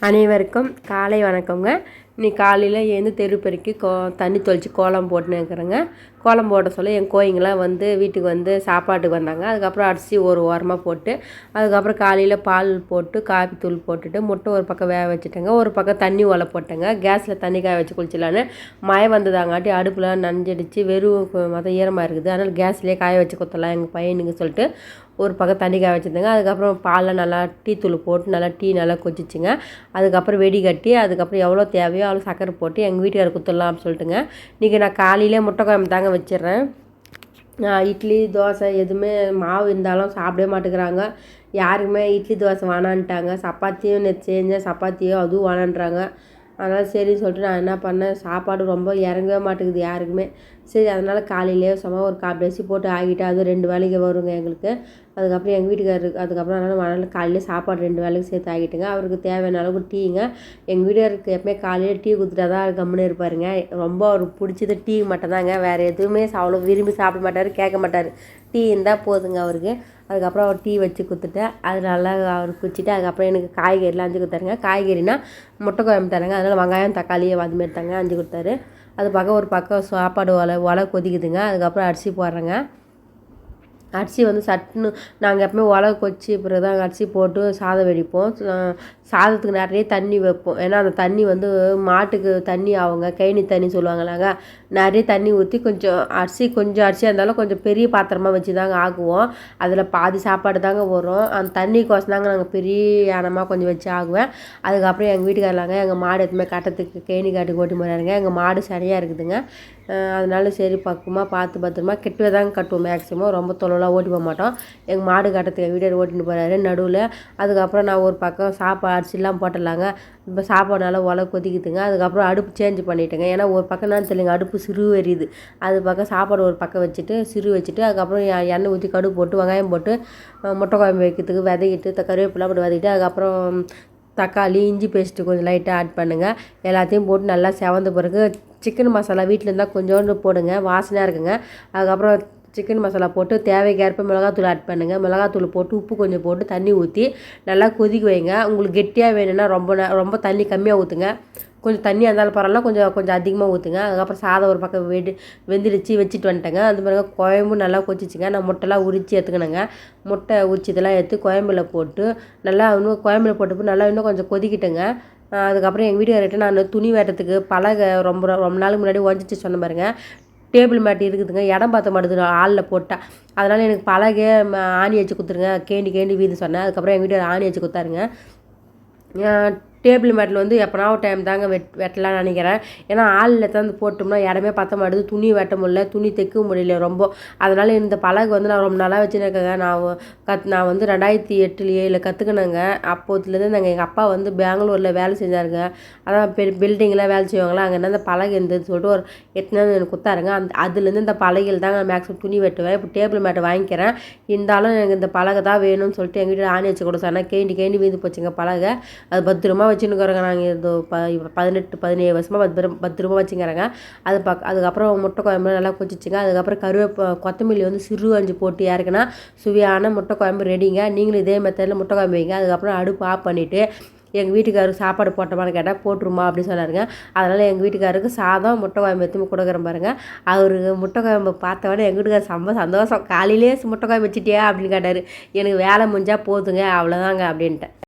அனைவருக்கும் காலை வணக்கங்க. இன்னைக்கு காலையில் எழுந்து தெரு பெருக்கி கோ தண்ணி தொளிச்சு கோலம் போட்டுன்னு இருக்கிறேங்க கோலம் போட சொல்ல என் கோயிங்கெலாம் வந்து வீட்டுக்கு வந்து சாப்பாட்டுக்கு வந்தாங்க. அதுக்கப்புறம் அரிசி ஒரு ஓரமாக போட்டு அதுக்கப்புறம் காலையில் பால் போட்டு காஃபி தூள் போட்டுட்டு முட்டை ஒரு பக்கம் வேக வச்சுட்டேங்க. ஒரு பக்கம் தண்ணி ஒலை போட்டேங்க. கேஸில் தண்ணி காய வச்சு குளிச்சிடலான்னு. மழை வந்ததாங்காட்டி அடுப்பில் நனைஞ்சிடுச்சு. வெறும் மொத்தம் ஈரமாக இருக்குது. அதனால் கேஸ்லேயே காய வச்சு குத்தலாம் எங்கள் பையனுக்கு சொல்லிட்டு ஒரு பக்கம் தண்ணி காய வச்சுருந்தேங்க. அதுக்கப்புறம் பாலில் நல்லா டீ தூள் போட்டு நல்லா டீ நல்லா கொச்சிச்சுங்க அதுக்கப்புறம் வெடி கட்டி அதுக்கப்புறம் எவ்வளோ தேவையோ அவ்வளோ சக்கரை போட்டு எங்கள் வீட்டுக்காரர் குத்துடலாம் அப்படின்னு சொல்லிட்டுங்க. இன்றைக்கி நான் காலையிலே முட்டை குழம்பு தாங்க வச்சிடுறேன். இட்லி தோசை எதுவுமே மாவு இருந்தாலும் சாப்பிடவே மாட்டேங்கிறாங்க. யாருக்குமே இட்லி தோசை வேணான்ட்டாங்க. சப்பாத்தியும் நேற்று செஞ்சேன். சப்பாத்தியும் அதுவும் வேணான்றாங்க. அதனால் சரின்னு சொல்லிட்டு நான் என்ன பண்ணேன்? சாப்பாடு ரொம்ப இறங்கவே மாட்டேங்குது யாருக்குமே. சரி அதனால் காலையிலேயே சும்மா ஒரு கால் அரிசி போட்டு ஆகிட்டு அதுவும் ரெண்டு வேலைக்கு வருங்க எங்களுக்கு. அதுக்கப்புறம் எங்கள் வீட்டுக்காரருக்கு அதுக்கப்புறம் அதனால் அதனால் காலையில் சாப்பாடு ரெண்டு வேலைக்கு சேர்த்து ஆகிட்டுங்க அவருக்கு தேவையான அளவுக்கு டீங்க. எங்கள் வீட்டுக்காரருக்கு எப்பவுமே காலையில் டீ கொடுத்துட்டா தான் கம்முன்னு இருப்பாருங்க. ரொம்ப அவருக்கு பிடிச்சது டீ மட்டும்தாங்க. வேறு எதுவுமே அவ்வளோ விரும்பி சாப்பிட மாட்டார் கேட்க மாட்டார். டீ இருந்தால் போதுங்க அவருக்கு. அதுக்கப்புறம் அவர் டீ வச்சு கொடுத்துட்டேன் அது நல்லா அவர் குடிச்சிட்டு அதுக்கப்புறம் எனக்கு காய்கறிலாம் அஞ்சு கொடுத்தாருங்க. காய்கறினா முட்டை குழம்பு தரேங்க அதனால் வெங்காயம் தக்காளி அதுமாரி தாங்க அஞ்சு கொடுத்தாரு. அது பக்கம் ஒரு பக்கம் சாப்பாடு ஒலை ஒலை கொதிக்குதுங்க. அதுக்கப்புறம் அரிசி போடுறேங்க. அரிசி வந்து சட்டுன்னு நாங்கள் எப்பவுமே உலக கொச்சி பிறகு தான் அரிசி போட்டு சாதம் வெடிப்போம். சாதத்துக்கு நிறைய தண்ணி வைப்போம். ஏன்னா அந்த தண்ணி வந்து மாட்டுக்கு தண்ணி ஆகுங்க. கைனி தண்ணி சொல்லுவாங்களாங்க. நிறைய தண்ணி ஊற்றி கொஞ்சம் அரிசி கொஞ்சம் அரிசியாக இருந்தாலும் கொஞ்சம் பெரிய பாத்திரமாக வச்சு தாங்க ஆக்குவோம் அதில் பாதி சாப்பாடு தாங்க வரும். அந்த தண்ணிக்கோசம் தாங்க நாங்கள் பெரிய யானமாக கொஞ்சம் வச்சு ஆகுவேன். அதுக்கப்புறம் எங்கள் வீட்டுக்காரலாங்க எங்கள் மாடு எதுவுமே கட்டத்துக்கு கேணி காட்டுக்கு ஓட்டி போகிறாருங்க எங்கள் மாடு சரியாக இருக்குதுங்க. அதனால சரி பக்குவமாக பார்த்து பத்திரமா கெட்டுவே தாங்க கட்டுவோம் மேக்ஸிமம் ரொம்ப தொலைவெலாம் ஓட்டி போக மாட்டோம். எங்கள் மாடு கட்டத்துக்கு வீடு ஓட்டின்னு போகிறாரு நடுவில். அதுக்கப்புறம் நான் ஒரு பக்கம் சாப்பாடு அரிசிலாம் போட்டுடலாங்க. இப்போ சாப்பாடு நல்லா உல கொதிக்குதுங்க. அதுக்கப்புறம் அடுப்பு சேஞ்ச் பண்ணிட்டேங்க. ஏன்னா ஒரு பக்கம் தான் தெரியுங்க அடுப்பு சிறு எரியுது. அது பக்கம் சாப்பாடு ஒரு பக்கம் வச்சுட்டு சிறு வச்சுட்டு அதுக்கப்புறம் எண்ணெய் ஊற்றி கடுகு போட்டு வெங்காயம் போட்டு முட்டை குழம்பு வைக்கிறதுக்கு விதைக்கிட்டு கருவேப்பிலாம் போட்டு வதக்கிட்டு அதுக்கப்புறம் தக்காளி இஞ்சி பேஸ்ட்டு கொஞ்சம் லைட்டாக ஆட் பண்ணுங்கள் எல்லாத்தையும் போட்டு நல்லா செவந்த பிறகு சிக்கன் மசாலா வீட்டில் இருந்தால் கொஞ்சோண்டு போடுங்க வாசனையாக இருக்குங்க. அதுக்கப்புறம் சிக்கன் மசாலா போட்டு தேவைக்கேற்ப மிளகாத்தூள் ஆட் பண்ணுங்கள் மிளகாத்தூள் போட்டு உப்பு கொஞ்சம் போட்டு தண்ணி ஊற்றி நல்லா கொதிக்க வைங்க. உங்களுக்கு கெட்டியாக வேணும்னா ரொம்ப ரொம்ப தண்ணி கம்மியாக ஊற்றுங்க கொஞ்சம் தண்ணியாக இருந்தாலும் பரவாயில்ல கொஞ்சம் கொஞ்சம் அதிகமாக ஊற்றுங்க அதுக்கப்புறம் சாதம் ஒரு பக்கம் வெடி வெந்துடுச்சு வச்சுட்டு வந்துட்டேங்க. அது மாதிரி குழம்பு நல்லா கொச்சிச்சுங்க நான் முட்டைலாம் உரித்து எடுத்துக்கணுங்க. முட்டை உரிச்சு இதெல்லாம் எடுத்து குழம்புல போட்டு நல்லா இன்னும் குழம்புல போட்டு நல்லா இன்னும் கொஞ்சம் கொதிக்கிட்டுங்க. அதுக்கப்புறம் எங்கள் வீட்டுக்காரர்கிட்ட நான் துணி வெட்டுறதுக்கு பலகை ரொம்ப ரொம்ப நாளுக்கு முன்னாடி உடஞ்சிச்சு சொன்ன பாருங்க. டேபிள் மேட் இருக்குதுங்க. இடம் பார்த்த மாட்டேது. ஆளில் போட்டால் அதனால் எனக்கு பலகை ஆணி வச்சு கொடுத்துருங்க. கேண்டி கேண்டி வீடு சொன்னேன். அதுக்கப்புறம் எங்கள் வீட்டு ஆணி வச்சு கொடுத்தாருங்க. டேபிள் மேட்டில் வந்து எப்போனா ஒரு டைம் தாங்க வெட் வெட்டலாம்னு நினைக்கிறேன். ஏன்னா ஆளில் தந்து போட்டோம்னா இடமே பார்த்த மாட்டுது துணி வெட்ட முடியல துணி தைக்க முடியல ரொம்ப. அதனால் இந்த பழகு வந்து நான் ரொம்ப நாளாக வச்சுருக்கேங்க. நான் கத் நான் வந்து ரெண்டாயிரத்தி எட்டுலேயே இல்லை கற்றுக்கினேங்க அப்போதுலேருந்து நாங்கள் எங்கள் அப்பா வந்து பெங்களூரில் வேலை செஞ்சாருங்க. அதான் பெ பில்டிங்கில் வேலை செய்வாங்களா அங்கே இருந்தால் அந்த பழகு இருந்ததுன்னு சொல்லிட்டு ஒரு எத்தனை எனக்கு குத்தாருங்க அந்த அதுலேருந்து இந்த பலகையில் நான் மேக்ஸிமம் துணி வெட்டுவேன். இப்போ டேபிள் மேட்டை வாங்கிக்கிறேன். இருந்தாலும் எனக்கு இந்த பலகை தான் வேணும்னு சொல்லிட்டு எங்கள் வீட்டில் ஆணி வச்சு கூட சொன்னேன் கேண்டி கேண்டி வீந்து போச்சுங்க பழகை. அது பத்திரமா வச்சுன்னுக்குறோங்க நாங்கள் இந்த ப பதினெட்டு பதினேழு வருஷமாக பத்திரம் பத்திரமாக வச்சுக்கிறேங்க அது பக் அதுக்கப்புறம் முட்டை குழம்பு நல்லா கொச்சிச்சுங்க அதுக்கப்புறம் கருவேப்ப கொத்தமல்லி வந்து சிறு அஞ்சு போட்டு இறக்குனா சுவையான முட்டை குழம்பு ரெடிங்க நீங்களும் இதே மெத்தடில் முட்டை குழம்பு வைங்க. அதுக்கப்புறம் அடுப்பு ஆஃப் பண்ணிவிட்டு எங்கள் வீட்டுக்காரருக்கு சாப்பாடு போட்டோமான்னு கேட்டால் போட்டுருமா அப்படின்னு சொன்னாருங்க. அதனால் எங்கள் வீட்டுக்காருக்கு சாதம் முட்டை குழம்பு எடுத்து கொடுக்குற பாருங்க. அவருக்கு முட்டை குழம்பு பார்த்தவொடனே எங்கள் வீட்டுக்காரர் ரொம்ப சந்தோஷம். காலையிலே முட்டை குழம்பு வச்சுட்டியா? அப்படின்னு கேட்டார். எனக்கு வேலை முடிஞ்சால் போதுங்க. அவ்வளோதாங்க அப்படின்ட்டு.